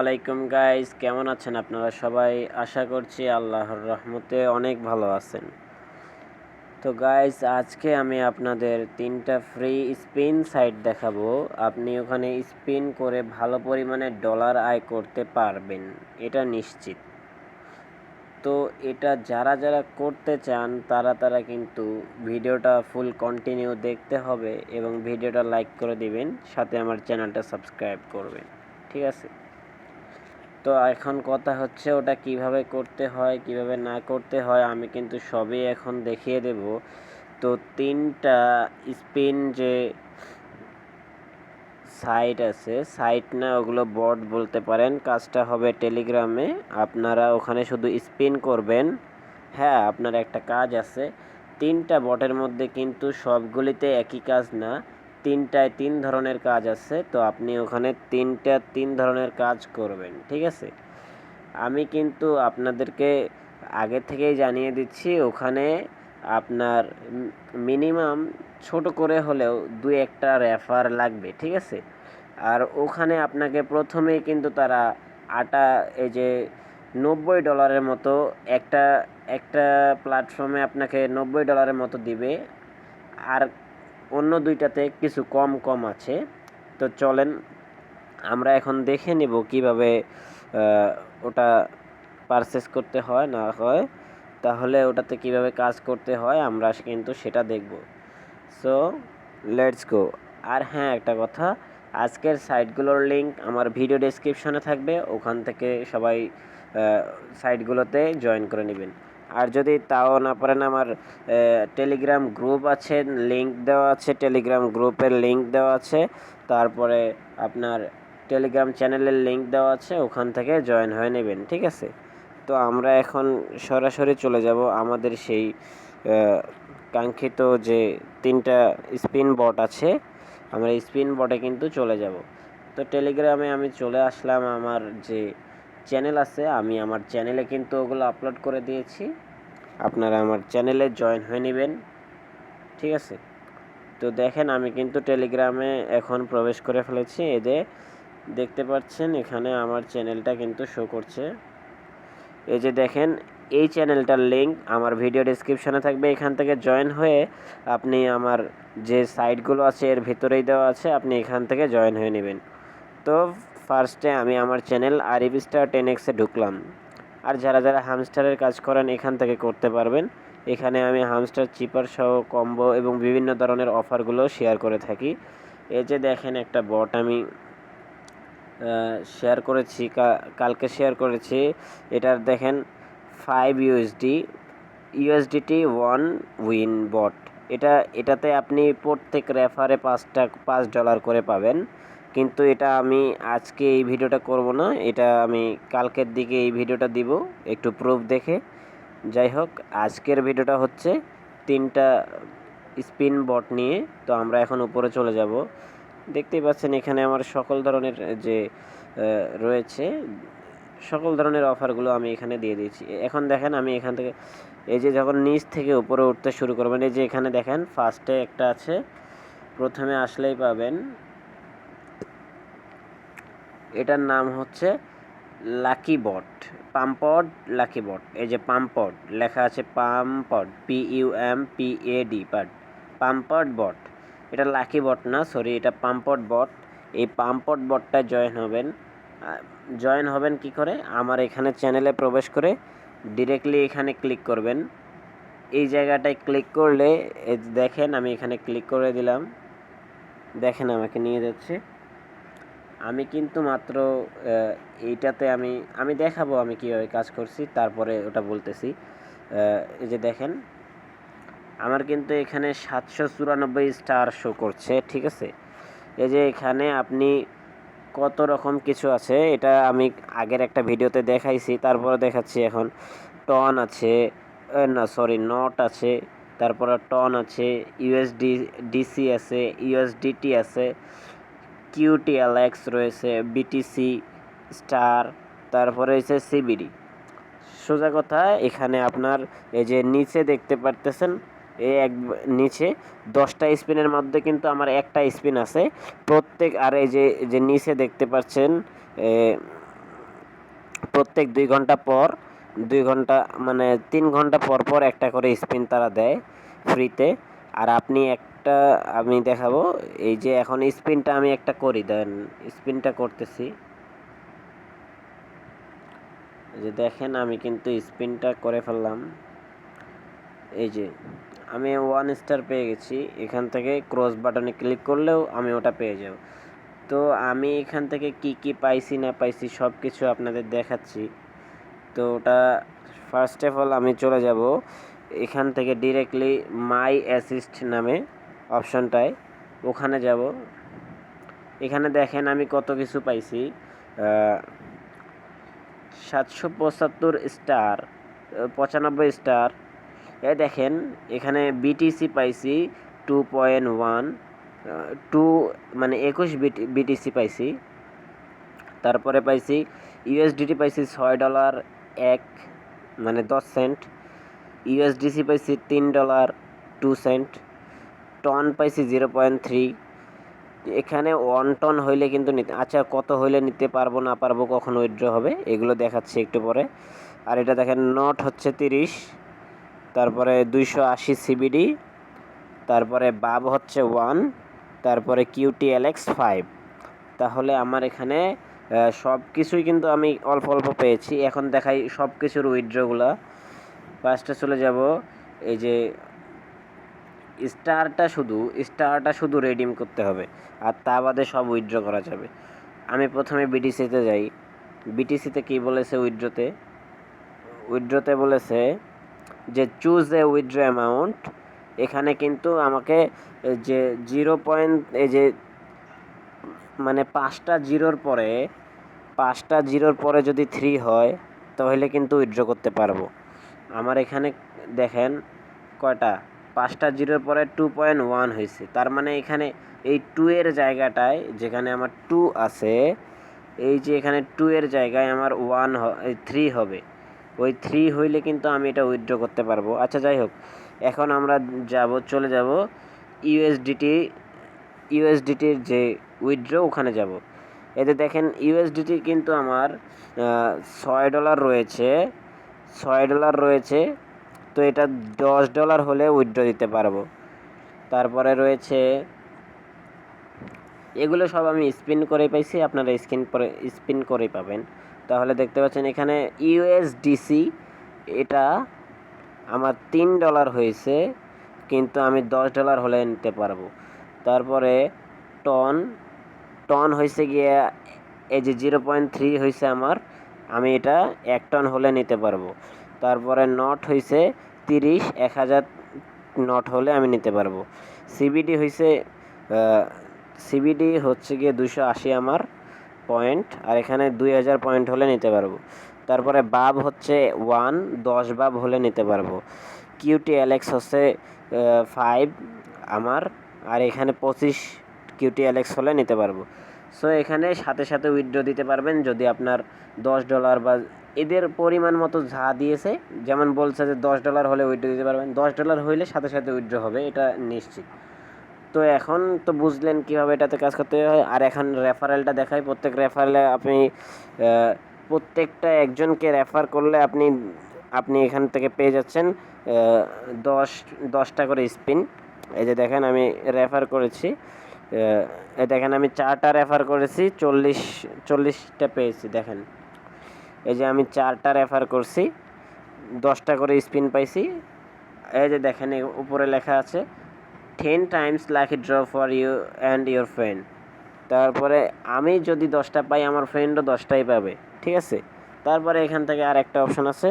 আলাইকুম গাইস কেমন আছেন আপনারা সবাই? আশা করছি আল্লাহর রহমতে অনেক ভালো আছেন। তো গাইস আজকে আমি আপনাদের তিনটা ফ্রি স্পিন সাইট দেখাবো। আপনি ওখানে স্পিন করে ভালো পরিমাণে ডলার আয় করতে পারবেন, এটা নিশ্চিত। তো এটা যারা যারা করতে চান, তারা তারা কিন্তু ভিডিওটা ফুল কন্টিনিউ দেখতে হবে এবং ভিডিওটা লাইক করে দিবেন, সাথে আমার চ্যানেলটা সাবস্ক্রাইব করবেন, ঠিক আছে? তো এখন কথা হচ্ছে ওটা কীভাবে করতে হয়, কীভাবে না করতে হয়, আমি কিন্তু সবই এখন দেখিয়ে দেব। তো তিনটা স্পিন যে সাইট আছে, সাইট না ওগুলো বট বলতে পারেন, কাজটা হবে টেলিগ্রামে। আপনারা ওখানে শুধু স্পিন করবেন। হ্যাঁ আপনার একটা কাজ আছে। তিনটা বটের মধ্যে কিন্তু সবগুলিতে একই কাজ না। তিনটায় তিন ধরনের কাজ আছে, তো আপনি ওখানে তিনটা তিন ধরনের কাজ করবেন, ঠিক আছে? আমি কিন্তু আপনাদেরকে আগে থেকেই জানিয়ে দিচ্ছি, ওখানে আপনার মিনিমাম ছোট করে হলেও দুই একটা রেফার লাগবে, ঠিক আছে? আর ওখানে আপনাকে প্রথমেই কিন্তু তারা আটা, এই যে নব্বই ডলারের মতো একটা একটা প্ল্যাটফর্মে আপনাকে নব্বই ডলারের মতো দিবে। আর অন্য দুইটাতে কিছু কম কম আছে। তো চলেন, আমরা এখন দেখে নেব কীভাবে ওটা পারচেস করতে হয় না হয়। তাহলে ওটাতে কীভাবে কাজ করতে হয়, আমরা কিন্তু সেটা দেখব। সো লেটস গো আর হ্যাঁ একটা কথা, আজকের সাইটগুলোর লিঙ্ক আমার ভিডিও ডেসক্রিপশনে থাকবে, ওখান থেকে সবাই সাইটগুলোতে জয়েন করে নেবেন। আর যদি তাও না পারেন, আমার টেলিগ্রাম গ্রুপ আছে লিঙ্ক দেওয়া আছে টেলিগ্রাম গ্রুপের লিঙ্ক দেওয়া আছে। তারপরে আপনার টেলিগ্রাম চ্যানেলের লিঙ্ক দেওয়া আছে, ওখান থেকে জয়েন হয়ে নেবেন, ঠিক আছে? তো আমরা এখন সরাসরি চলে যাব আমাদের সেই কাঙ্ক্ষিত যে তিনটা স্পিন বট আছে, আমরা স্পিন বটে কিন্তু চলে যাব। তো টেলিগ্রামে আমি চলে আসলাম আমার যে চ্যানেল আছে, আমি আমার চ্যানেলে কিন্তু ওগুলো আপলোড করে দিয়েছি। আপনারা আমার চ্যানেলে জয়েন হয়ে নেবেন, ঠিক আছে? তো দেখেন, আমি কিন্তু টেলিগ্রামে এখন প্রবেশ করে ফেলেছি। এদের দেখতে পাচ্ছেন, এখানে আমার চ্যানেলটা কিন্তু শো করছে। এই যে দেখেন, এই চ্যানেলটার লিঙ্ক আমার ভিডিও ডিসক্রিপশনে থাকবে। এখান থেকে জয়েন হয়ে আপনি আমার যে সাইটগুলো আছে, এর ভিতরেই দেওয়া আছে, আপনি এখান থেকে জয়েন হয়ে নেবেন। তো ফার্স্টে আমি আমার চ্যানেল আরিফ স্টার টেন এক্সে ঢুকলাম। আর যারা যারা হামস্টারের কাজ করেন, এখান থেকে করতে পারবেন। এখানে আমি হামস্টার চিপার সহ কম্বো এবং বিভিন্ন ধরনের অফারগুলো শেয়ার করে থাকি। এই যে দেখেন একটা বট আমি শেয়ার করেছি কালকে শেয়ার করেছি। এটার দেখেন five USD USDT one win bot এটা, এটাতে আপনি প্রত্যেক রেফারে পাঁচটা, পাঁচ ডলার করে পাবেন। কিন্তু এটা আমি আজকে এই ভিডিওটা করব না। এটা আমি কালকের দিকে এই ভিডিওটা দিব, একটু প্রুফ দেখে। যাই হোক, আজকের ভিডিওটা হচ্ছে তিনটা স্পিন বট নিয়ে, তো আমরা এখন উপরে চলে যাব। দেখতেই পাচ্ছেন এখানে আমার সকল ধরনের যে রয়েছে, সকল ধরনের অফারগুলো আমি এখানে দিয়ে দিয়েছি। এখন দেখেন আমি এখান থেকে, এই যে যখন নিচ থেকে উপরে উঠতে শুরু করবেন, এই যে এখানে দেখেন ফার্স্টে একটা আছে, প্রথমে আসলেই পাবেন এটার নাম হচ্ছে lucky bot pumped lucky bot. এই যে পাম্পড লেখা আছে pumped P U M P A D pad pumped bot. এটা লাকি বট না, সরি, এটা পাম্পড বট। এই পাম্পড বটটা জয়েন হবেন। জয়েন হবেন কি করে? আমার এখানে চ্যানেলে প্রবেশ করে ডিরেক্টলি এখানে ক্লিক করবেন। এই জায়গাটায় ক্লিক করলে দেখেন, আমি এখানে ক্লিক করে দিলাম। দেখেন, আমাকে নিয়ে যাচ্ছে। আমি কিন্তু মাত্র এইটাতে আমি আমি দেখাবো আমি কীভাবে কাজ করছি, তারপরে ওটা বলতেছি। এই যে দেখেন, আমার কিন্তু এখানে সাতশো চুরানব্বই স্টার শো করছে, ঠিক আছে? এই যে এখানে আপনি কত রকম কিছু আছে, এটা আমি আগের একটা ভিডিওতে দেখাইছি, তারপরে দেখাচ্ছি এখন। টন আছে না সরি নট আছে, তারপরে টন আছে ইউএসডি ডিসি আছে ইউএসডিটি আছে কিউটিএলএক্স রয়েছে বিটিসি স্টার, তারপরে হচ্ছে সিবিডি সোজা কথা, এখানে আপনার এই যে নিচে দেখতে পারতেছেন এই এক নিচে দশটা স্পিনের মধ্যে কিন্তু আমার একটা স্পিন আছে। প্রত্যেক, আর এই যে যে নিচে দেখতে পাচ্ছেন প্রত্যেক দুই ঘণ্টা পর, দুই ঘণ্টা মানে তিন ঘণ্টা পর পর একটা করে স্পিন তারা দেয় ফ্রিতে। আর আপনি একটা আমি দেখাবো। এই যে এখন স্পিনটা আমি একটা করি, দেন স্পিনটা করতেছি। যে দেখেন, আমি কিন্তু স্পিনটা করে ফেললাম। এই যে, আমি ওয়ান স্টার পেয়ে গেছি। এখান থেকে ক্রস বাটনে ক্লিক করলেও আমি ওটা পেয়ে যাব। তো আমি এখান থেকে কি কি পাইছি, না পাইছি সব কিছু আপনাদের দেখাচ্ছি। তো ওটা ফার্স্ট অফ অল আমি চলে যাব এখান থেকে ডিরেক্টলি মাই অ্যাসিস্ট নামে। অপশনটায়। ওখানে যাব। এখানে দেখেন আমি কত কিছু পাইছি। সাতশো পঁচাত্তর স্টার, পঁচানব্বই স্টার। এ দেখেন, এখানে বিটিসি পাইছি টু পয়েন্ট ওয়ান টু মানে একুশ বিটি বিটিসি পাইছি। তারপরে পাইছি ইউএসডিটি পাইছি ছয় ডলার এক মানে দশ সেন্ট। ইউএসডিসি পাইছি তিন ডলার টু সেন্ট। টন পাইছি জিরো পয়েন্ট থ্রি এখানে ওয়ান টন হইলে কিন্তু নিতে আচ্ছা কত হইলে নিতে পারব, না পারব, কখন উইথড্র হবে, এগুলো দেখাচ্ছি একটু পরে। আর এটা দেখেন নট হচ্ছে তিরিশ, তারপরে দুইশো আশি সিবিডি তারপরে বাব হচ্ছে ওয়ান তারপরে কিউটি এলএক্স ফাইভ তাহলে আমার এখানে সব কিছুই কিন্তু আমি অল্প অল্প পেয়েছি। এখন দেখাই সব কিছুর উইথড্রগুলো ফার্স্টে চলে যাব, এই যে স্টারটা শুধু স্টারটা শুধু রেডিম করতে হবে, আর তা বাদে সব উইথড্র করা যাবে। আমি প্রথমে বিটিসিতে যাই। বিটিসিতে কী বলেছে উইথড্রতে উইথড্রতে বলেছে যে চুজ এ উইথড্র অ্যামাউন্ট এখানে কিন্তু আমাকে যে জিরো পয়েন্ট এই যে মানে পাঁচটা জিরোর পরে, পাঁচটা জিরোর পরে যদি থ্রি হয়, তাহলে কিন্তু উইথড্র করতে পারব। আমার এখানে দেখেন কয়টা? পাঁচটা জিরোর পরে টু পয়েন্ট ওয়ান হয়েছে। তার মানে এখানে এই টু এর জায়গাটায় যেখানে আমার টু আছে, এই যে এখানে টু এর জায়গায় আমার ওয়ান থ্রি হবে। ওই থ্রি হইলে কিন্তু আমি এটা উইথড্র করতে পারব। আচ্ছা যাই হোক, এখন আমরা যাব, চলে যাব ইউএসডিটি ইউএসডিটির যে উইথড্র ওখানে যাব। এতে দেখেন ইউএসডিটি কিন্তু আমার ছয় ডলার রয়েছে, ছয় ডলার রয়েছে তো এটা দশ ডলার হলে উইথড্র দিতে পারব। তারপরে রয়েছে, এগুলো সব আমি স্পিন করে পাইছি, আপনারা স্ক্রিন পরে স্পিন করেই পাবেন। তাহলে দেখতে পাচ্ছেন এখানে ইউএসডিসি এটা আমার তিন ডলার হয়েছে, কিন্তু আমি দশ ডলার হলে নিতে পারব। তারপরে টন টন হয়েছে গিয়ে, এই যে জিরো পয়েন্ট থ্রি হয়েছে আমার, আমি এটা এক টন হলে নিতে পারব। তারপরে নট হয়েছে তিরিশ, এক হাজার নট হলে আমি নিতে পারব। সিবিডি হয়েছে সিবিডি হচ্ছে গিয়ে দুশো আশি আমার পয়েন্ট, আর এখানে দুই হাজার পয়েন্ট হলে নিতে পারব। তারপরে বাব হচ্ছে ওয়ান, দশ বাব হলে নিতে পারব। কিউটি অ্যালেক্স হচ্ছে ফাইভ আমার, আর এখানে পঁচিশ কিউটি অ্যালেক্স হলে নিতে পারব। সো এখানে সাথে সাথে উইথড্র দিতে পারবেন যদি আপনার দশ ডলার বা এদের পরিমাণ মতো যা দিয়েছে, যেমন বলছে যে দশ ডলার হলে উইথড্র দিতে পারবেন, দশ ডলার হইলে সাথে সাথে উইথড্র হবে, এটা নিশ্চিত। তো এখন তো বুঝলেন কীভাবে এটাতে কাজ করতে হয়, আর এখন রেফারেলটা দেখাই প্রত্যেক রেফারেলে আপনি প্রত্যেকটা একজনকে রেফার করলে আপনি আপনি এখান থেকে পেয়ে যাচ্ছেন দশ, দশটা করে স্পিন এই যে দেখেন আমি রেফার করেছি দেখেন আমি চারটা রেফার করেছি, চল্লিশ, চল্লিশটা পেয়েছি, দেখেন। এই যে আমি চারটা রেফার করছি, দশটা করে স্পিন পাইছি। এই যে দেখেন উপরে লেখা আছে ten times lucky draw for you and your friend তারপরে আমি যদি দশটা পাই, আমার ফ্রেন্ডও দশটাই পাবে, ঠিক আছে? তারপরে এখান থেকে আর একটা অপশান আছে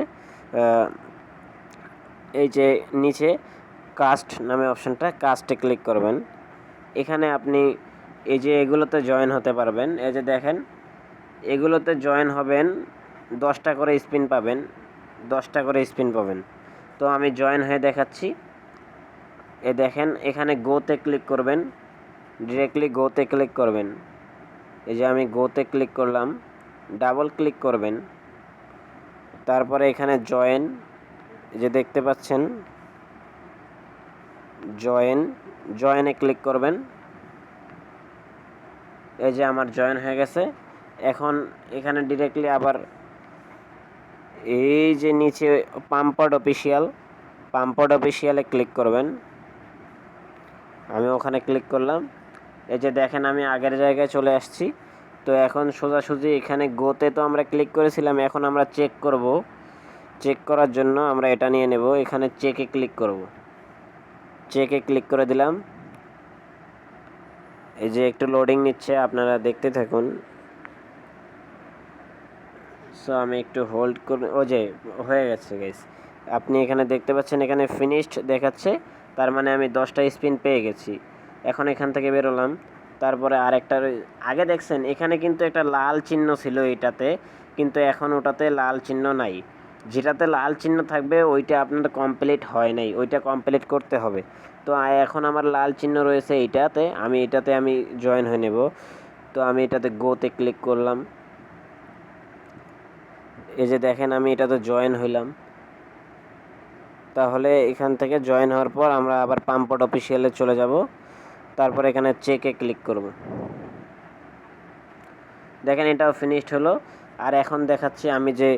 এই যে নিচে কাস্ট নামে অপশানটা কাস্টে ক্লিক করবেন। এখানে আপনি এই যে এগুলোতে জয়েন হতে পারবেন। এই যে দেখেন, এগুলোতে জয়েন হবেন দশটা করে স্পিন পাবেন, দশটা করে স্পিন পাবেন। তো আমি জয়েন হয়ে দেখাচ্ছি। এ দেখেন, এখানে গোতে ক্লিক করবেন ডিরেক্টলি গোতে ক্লিক করবেন। এই যে আমি গোতে ক্লিক করলাম, ডাবল ক্লিক করবেন। তারপরে এখানে জয়েন যে দেখতে পাচ্ছেন, জয়েন, জয়েনে ক্লিক করবেন। এই যে আমার জয়েন হয়ে গেছে। এখন এখানে ডিরেক্টলি আবার এই যে নিচে পাম্পার্ড অফিসিয়াল, পাম্পার্ড অফিসিয়ালে ক্লিক করবেন। আমি ওখানে ক্লিক করলাম। এই যে দেখেন আমি আগের জায়গায় চলে আসছি। তো এখন সোজাসুজি এখানে গোতে তো আমরা ক্লিক করেছিলাম, এখন আমরা চেক করব। চেক করার জন্য আমরা এটা নিয়ে নেব। এখানে চেকে ক্লিক করব। চেকে ক্লিক করে দিলাম। এই যে একটু লোডিং নিচ্ছে, আপনারা দেখতে থাকুন। সো আমি একটু হোল্ড করে ও যে হয়ে গেছে গাইস আপনি এখানে দেখতে পাচ্ছেন, এখানে ফিনিশড দেখাচ্ছে, তার মানে আমি দশটা স্পিন পেয়ে গেছি। এখন এখান থেকে বেরোলাম। তারপরে আরেকটা আগে দেখছেন, এখানে কিন্তু একটা লাল চিহ্ন ছিল এটাতে কিন্তু এখন ওটাতে লাল চিহ্ন নাই। যেটাতে লাল চিহ্ন থাকবে, ওইটা আপনার কমপ্লিট হয় নাই, ওইটা কমপ্লিট করতে হবে। তো এখন আমার লাল চিহ্ন রয়েছে এইটাতে, আমি এটাতে আমি জয়েন হয়ে নেব। তো আমি এটাতে গোতে ক্লিক করলাম। এই যে দেখেন, আমি এটাতে জয়েন হইলাম। তাহলে এখান থেকে জয়েন হওয়ার পর আমরা আবার পাম্পট অফিসিয়ালে চলে যাব। তারপর এখানে চেকে ক্লিক করব। দেখেন, এটাও ফিনিশড হলো। আর এখন দেখাচ্ছি আমি যে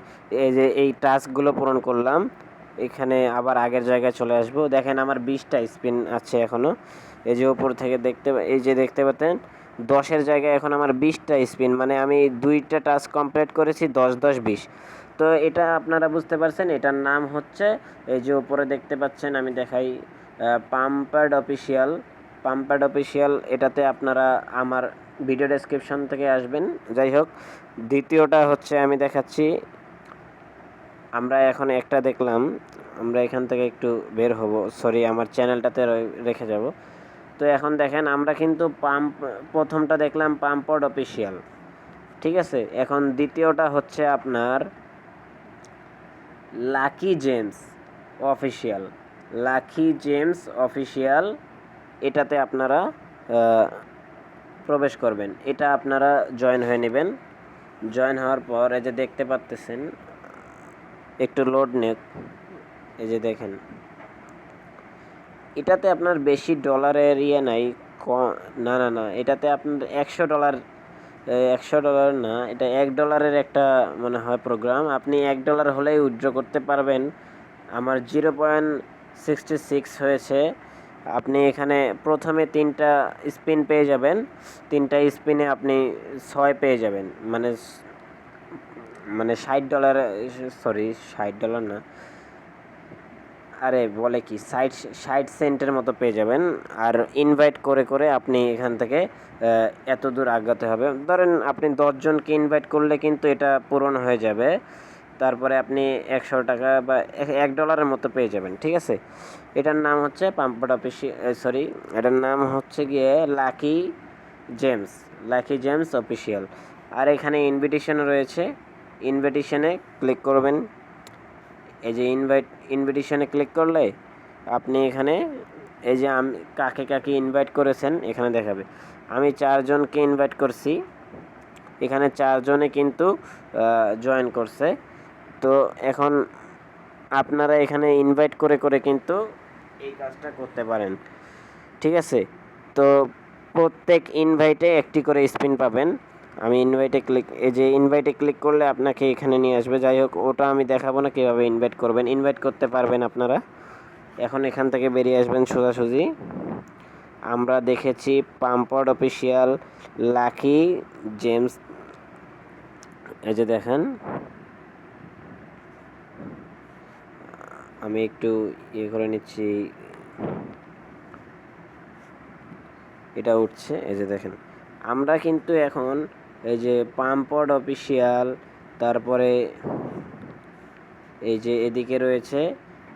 এই যে এই টাস্কগুলো পূরণ করলাম, এখানে আবার আগের জায়গায় চলে আসব। দেখেন, আমার বিশটা স্পিন আছে এখনও এই যে উপর থেকে দেখতে এই যে দেখতে পাচ্ছেন দশের জায়গায় এখন আমার বিশটা স্পিন মানে আমি দুইটা টাস্ক কমপ্লিট করেছি দশ দশ, বিশ। তো এটা আপনারা বুঝতে পারছেন, এটার নাম হচ্ছে, এই যে উপরে দেখতে পাচ্ছেন, আমি দেখাই পাম্পার্ড অফিসিয়াল পাম্পার্ড অফিসিয়াল এটাতে আপনারা আমার ভিডিও ডেসক্রিপশন থেকে আসবেন। যাই হোক, দ্বিতীয়টা হচ্ছে, আমি দেখাচ্ছি। আমরা এখন একটা দেখলাম, আমরা এখান থেকে একটু বের হব। সরি আমার চ্যানেলটাতে রেখে যাব। তো এখন দেখেন, আমরা কিন্তু পাম্প প্রথমটা দেখলাম পাম্পড অফিসিয়াল ঠিক আছে? এখন দ্বিতীয়টা হচ্ছে আপনার lucky gems official lucky gems official এটাতে আপনারা প্রবেশ করবেন। এটা আপনারা জয়েন হয়ে নেবেন। জয়েন হওয়ার পর এই যে দেখতে পাচ্তেছেন, একটু লোড নেক। এই যে দেখেন এটাতে আপনার বেশি ডলারের ইয়ে নাই না না না, এটাতে আপনার একশো ডলার একশো ডলার না, এটা এক ডলারের একটা মনে হয় প্রোগ্রাম আপনি এক ডলার হলেই উইথড্র করতে পারবেন। আমার জিরো পয়েন্ট সিক্সটি সিক্স হয়েছে। আপনি এখানে প্রথমে তিনটা স্পিন পেয়ে যাবেন। তিনটা স্পিনে আপনি ছয় পেয়ে যাবেন। মানে মানে ষাট ডলার, সরি, ষাট ডলার না আরে বলে কি ষাট ষাট সেন্টের মতো পেয়ে যাবেন। আর ইনভাইট করে করে আপনি এখান থেকে এত দূর আগাতে হবে। ধরেন আপনি দশজনকে ইনভাইট করলে কিন্তু এটা পূরণ হয়ে যাবে। তারপরে আপনি একশো টাকা বা এক ডলারের মতো পেয়ে যাবেন, ঠিক আছে? এটার নাম হচ্ছে পাম্পট অফিসি সরি এটার নাম হচ্ছে গিয়ে lucky gems lucky gems official. আর এখানে ইনভিটেশন রয়েছে। ইনভিটেশনে ক্লিক করবেন। এই যে ইনভাইট ইনভিটেশনে ক্লিক করলে আপনি এখানে এই যে আমি, কাকে কাকে ইনভাইট করেছেন এখানে দেখাবে। আমি চারজনকে ইনভাইট করছি। এখানে চারজনে কিন্তু জয়েন করছে। তো এখন আপনারা এখানে ইনভাইট করে করে কিন্তু এই কাজটা করতে পারেন। ঠিক আছে? তো প্রত্যেক ইনভাইটে একটি করে স্পিন পাবেন। আমি ইনভাইটে ক্লিক এই যে ইনভাইটে ক্লিক করলে আপনাকে এখানে নিয়ে আসবে। যাই হোক, ওটা আমি দেখাবো না কীভাবে ইনভাইট করবেন। ইনভাইট করতে পারবেন আপনারা। এখন এখান থেকে বেরিয়ে আসবেন সোজাসুজি। আমরা দেখেছি পাম্পড অফিসিয়াল লাকি জেমস এই যে দেখেন। আমি একটু ইয়ে করে নিচ্ছি। এটা উঠছে, এই যে দেখেন। আমরা কিন্তু এখন এই যে পাম্পড অফিসিয়াল, তারপরে এই যে এদিকে রয়েছে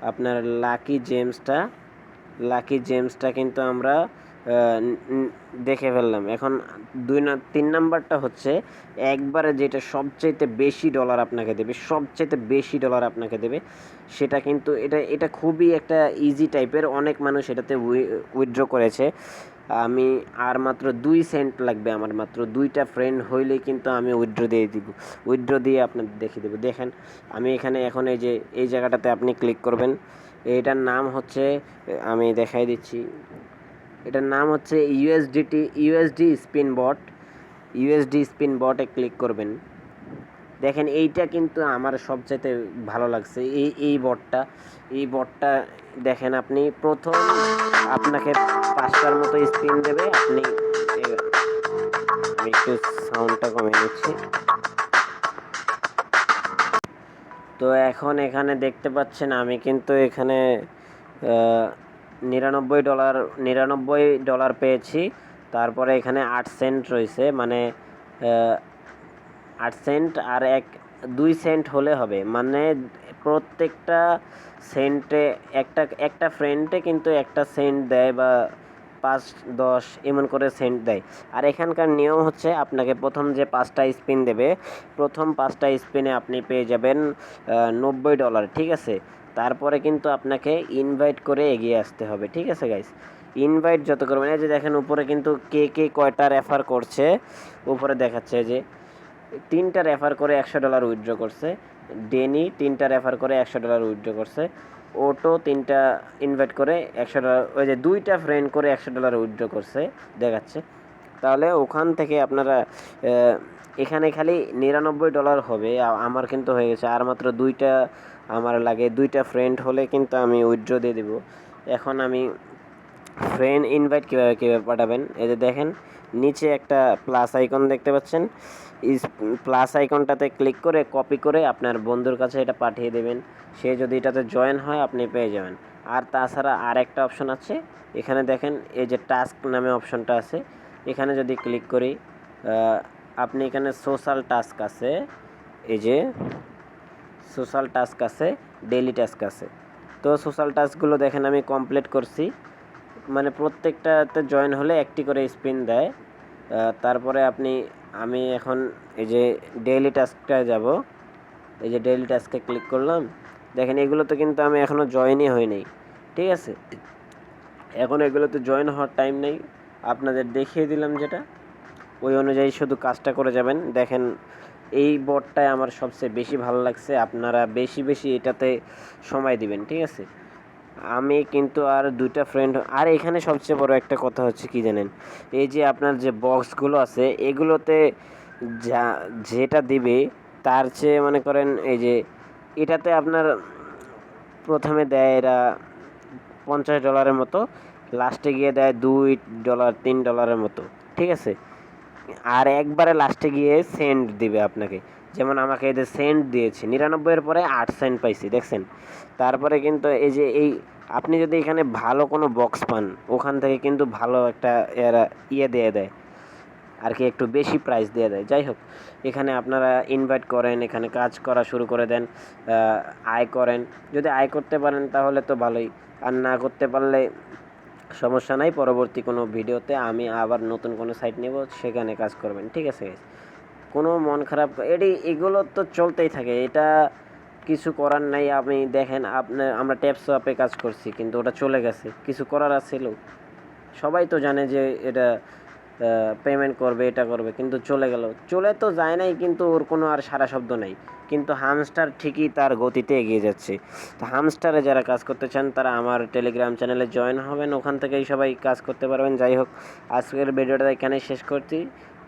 আপনার লাকি জেমসটা। লাকি জেমসটা কিন্তু আমরা দেখে ফেললাম। এখন দুই না, তিন নাম্বারটা হচ্ছে, একবারে যেটা সবচাইতে বেশি ডলার আপনাকে দেবে, সবচাইতে বেশি ডলার আপনাকে দেবে, সেটা কিন্তু এটা এটা খুবই একটা ইজি টাইপের অনেক মানুষ এটাতে উইথড্র করেছে। আমি আর মাত্র দুই সেন্ট লাগবে আমার, মাত্র দুইটা ফ্রেন্ড হইলেই কিন্তু আমি উইড্রো দিয়ে দিব। উইথড্র দিয়ে আপনাদের দেখিয়ে দেবো। দেখেন, আমি এখানে এখন এই যে, এই জায়গাটাতে আপনি ক্লিক করবেন। এটার নাম হচ্ছে, আমি দেখাই দিচ্ছি। এটার নাম হচ্ছে USDT USD spin bot USD spin বটে ক্লিক করবেন। দেখেন এইটা কিন্তু আমার সবচাইতে ভালো লাগছে, এই এই বটটা। এই বটটা দেখেন আপনি প্রথম আপনাকে পাঁচটার মতো স্পিন দেবে, আপনি একটু সাউন্ডটা কমিয়ে নিচ্ছি। তো এখন এখানে দেখতে পাচ্ছেন আমি কিন্তু এখানে নিরানব্বই ডলার নিরানব্বই ডলার পেয়েছি। তারপরে এখানে আট সেন্ট রয়েছে মানে আট সেন্ট আর এক, দুই সেন্ট হলে হবে। মানে প্রত্যেকটা সেন্টে একটা একটা ফ্রেন্ডে কিন্তু একটা সেন্ট দেয় বা পাঁচ, দশ এমন করে সেন্ট দেয়। আর এখানকার নিয়ম হচ্ছে আপনাকে প্রথম যে পাঁচটা স্পিন দেবে, প্রথম পাঁচটা স্পিনে আপনি পেয়ে যাবেন নব্বই ডলার, ঠিক আছে? তারপরে কিন্তু আপনাকে ইনভাইট করে এগিয়ে আসতে হবে, ঠিক আছে গাইস ইনভাইট যত করবেন, এই যে দেখেন উপরে কিন্তু কে কে কয়টা রেফার করছে, উপরে দেখাচ্ছে যে তিনটা রেফার করে একশো ডলার উইথড্র করছে। ডেনি তিনটা রেফার করে একশো ডলার উইথড্র করছে। ওটো তিনটা ইনভাইট করে একশো ডলার ওই যে দুইটা ফ্রেন্ড করে একশো ডলার উইথড্র করছে, দেখাচ্ছে। তাহলে ওখান থেকে আপনারা এখানে খালি নিরানব্বই ডলার হবে আমার কিন্তু হয়ে গেছে। আর মাত্র দুইটা আমার লাগে, দুইটা ফ্রেন্ড হলে কিন্তু আমি উইথড্র দিয়ে দেবো। এখন আমি ফ্রেন্ড ইনভাইট কীভাবে কীভাবে পাঠাবেন? এই যে দেখেন নিচে একটা প্লাস আইকন দেখতে পাচ্ছেন। প্লাস আইকনটাতে ক্লিক করে কপি করে আপনার বন্ধুর কাছে এটা পাঠিয়ে দেবেন। সে যদি এটাতে জয়েন হয়, আপনি পেয়ে যাবেন। আর তাছাড়া আর একটা অপশন আছে। এখানে দেখেন, এই যে টাস্ক নামে অপশনটা আছে। এখানে যদি ক্লিক করি আপনি এখানে সোশ্যাল টাস্ক আছে। এই যে সোশ্যাল টাস্ক আছে ডেইলি টাস্ক আছে। তো সোশ্যাল টাস্কগুলো দেখেন আমি কমপ্লিট করছি। মানে প্রত্যেকটাতে জয়েন হলে একটি করে স্পিন দেয়। তারপরে আপনি, আমি এখন এই যে ডেইলি টাস্কটায় যাব, এই যে ডেইলি টাস্কে ক্লিক করলাম, দেখেন এগুলোতে কিন্তু আমি এখনও জয়েনই হইনি, ঠিক আছে? এখন এগুলোতে জয়েন হওয়ার টাইম নেই। আপনাদের দেখিয়ে দিলাম যেটা, ওই অনুযায়ী শুধু কাজটা করে যাবেন। দেখেন, এই বটটায় আমার সবচেয়ে বেশি ভালো লাগছে, আপনারা বেশি বেশি এটাতে সময় দিবেন, ঠিক আছে? আমি কিন্তু আর দুইটা ফ্রেন্ড আর এখানে সবচেয়ে বড় একটা কথা হচ্ছে কি জানেন? এই যে আপনার যে বক্সগুলো আছে, এগুলোতে যা, যেটা দিবে, তার চেয়ে মনে করেন এই যে, এটাতে আপনার প্রথমে দেয় এরা পঞ্চাশ ডলারের মতো লাস্টে গিয়ে দেয় দুই ডলার, তিন ডলারের মতো, ঠিক আছে? আর একবারে লাস্টে গিয়ে সেন্ট দিবে আপনাকে। যেমন আমাকে এদের সেন্ট দিয়েছে নিরানব্বইয়ের পরে আট সেন্ট পাইছি, দেখছেন? তারপরে কিন্তু এই যে এই, আপনি যদি এখানে ভালো কোনো বক্স পান, ওখান থেকে কিন্তু ভালো একটা এরা ইয়ে দিয়ে দেয়, আর কি একটু বেশি প্রাইস দিয়ে দেয়। যাই হোক, এখানে আপনারা ইনভাইট করেন, এখানে কাজ করা শুরু করে দেন আয় করেন। যদি আয় করতে পারেন তাহলে তো ভালোই, আর না করতে পারলে সমস্যা নাই, পরবর্তী কোনো ভিডিওতে আমি আবার নতুন কোনো সাইট নেব, সেখানে কাজ করবেন। ঠিক আছে? কোনো মন খারাপ এটি এগুলো তো চলতেই থাকে। এটা কিছু করার নাই, আপনি দেখেন আপনার আমরা ট্যাপ সোয়াপে কাজ করছি, কিন্তু ওটা চলে গেছে। কিছু করার আছিল সবাই তো জানে যে এটা পেমেন্ট করবে, এটা করবে, কিন্তু চলে গেল। চলে তো যায় নাই, কিন্তু ওর কোনো আর সারা শব্দ নাই। কিন্তু হামস্টার ঠিকই তার গতিতে এগিয়ে যাচ্ছে। তো হামস্টারে যারা কাজ করতে চান, তারা আমার টেলিগ্রাম চ্যানেলে জয়েন হবেন। ওখান থেকেই সবাই কাজ করতে পারবেন। যাই হোক, আজকের ভিডিওটা এখানেই শেষ করছি।